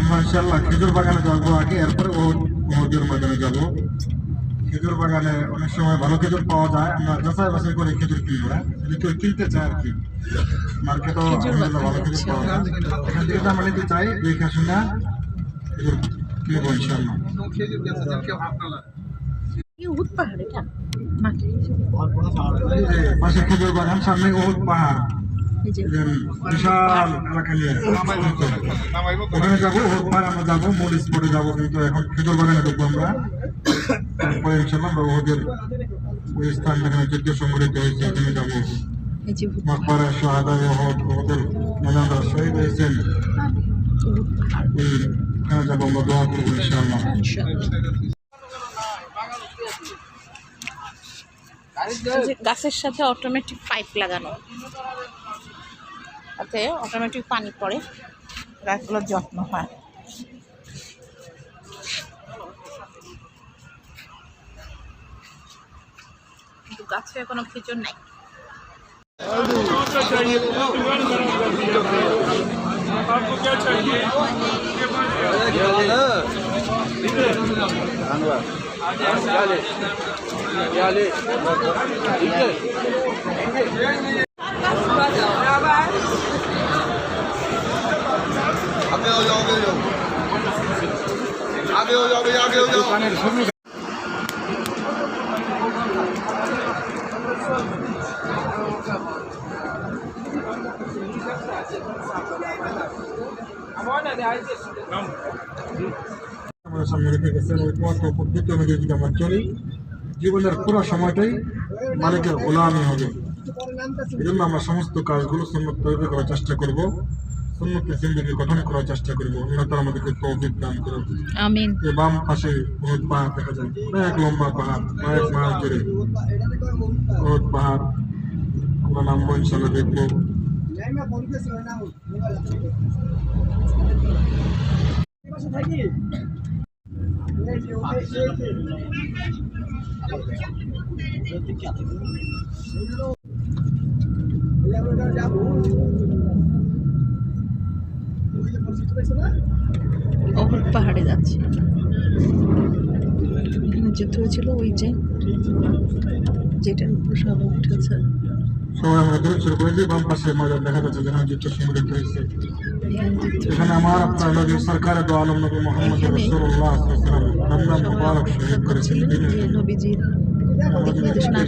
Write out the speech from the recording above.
আমরা ইনশাল্লাহ খেজুর বাগানে যাব আগে এরপরে ওহুদের ময়দানে যাব। খেজুর বাগানে অনেক সময় ভালো খেজুর পাওয়া যায়। আমরা যাচাই বাছাই করে খেজুর কিনবো। হ্যাঁ? যদি কেউ কিনতে চায় আর কি মার্কেটও ভালো খেজুর পাওয়া যায়। এখান থেকে আমরা নিতে চাই দেখে শুনে খেজুর কিনবো ইনশাল্লাহ পাশে খেজুর বাগান সামনে ওহুদ পাহাড়। এই যে। একদম বিশাল এলাকা নিয়ে। ওখানে যাব ওহুদ পাহাড় আমরা যাব মূল স্পটে যাব কিন্তু এখন খেজুর বাগানে ঢুকবো আমরা। তারপরে ইনশাল্লাহ আমরা ওহুদের ওই স্থান যেখানে যুদ্ধ সংঘটিত হয়েছে এখানে যাব। মকবরা শাহাদা ওহুদ ওহুদের মজাদার শহীদ হয়েছেন। এই এখানে যাব আমরা দোয়া করব ইনশাল্লাহ ইনশাআল্লাহ। এই যে গাছের সাথে অটোমেটিক পাইপ লাগানো তাতে অটোমেটিক পানি পড়ে গাছগুলোর যত্ন হয় কিন্তু গাছে কোনো খেজুর নাই आपको क्या चाहिए आगे हो जाओ आगे हो जाओ आगे हो जाओ भैया आगे हो जाओ আমাদের সামনে রেখে গেছেন ওই পথ ও পদ্ধতি অনুযায়ী যদি আমরা চলি। জীবনের পুরো সময়টাই মালিকের গোলামি হবে। এই জন্য আমরা সমস্ত কাজগুলো সুন্নত তৈরি করার চেষ্টা করব সুন্নতের জিন্দগি গঠন করার চেষ্টা করব। আল্লাহ তাআলা আমাদেরকে তৌফিক দান করুন আমিন। এই বাম পাশে বহুত পাহাড় দেখা যায়। অনেক লম্বা পাহাড় কয়েক মাস জুড়ে বহুত পাহাড় আমরা নামবো ইনশাল্লাহ দেখব। অহুদ পাহাড়ে যাচ্ছি। যুদ্ধ হয়েছিল ওই যে, যেটার উপর সব উঠেছে। সবাই আমরা দূর শুরু করে বাম পাশে মজার দেখা যাচ্ছে, যেখানে যুদ্ধ সংগঠিত হয়েছে। এখানে যুদ্ধ এখানে আমার আপনার নবী সরকার দো আলম নবী মোহাম্মদ রসুল্লাহ রমজান মুবারক শহীদ করেছেন ছিলেন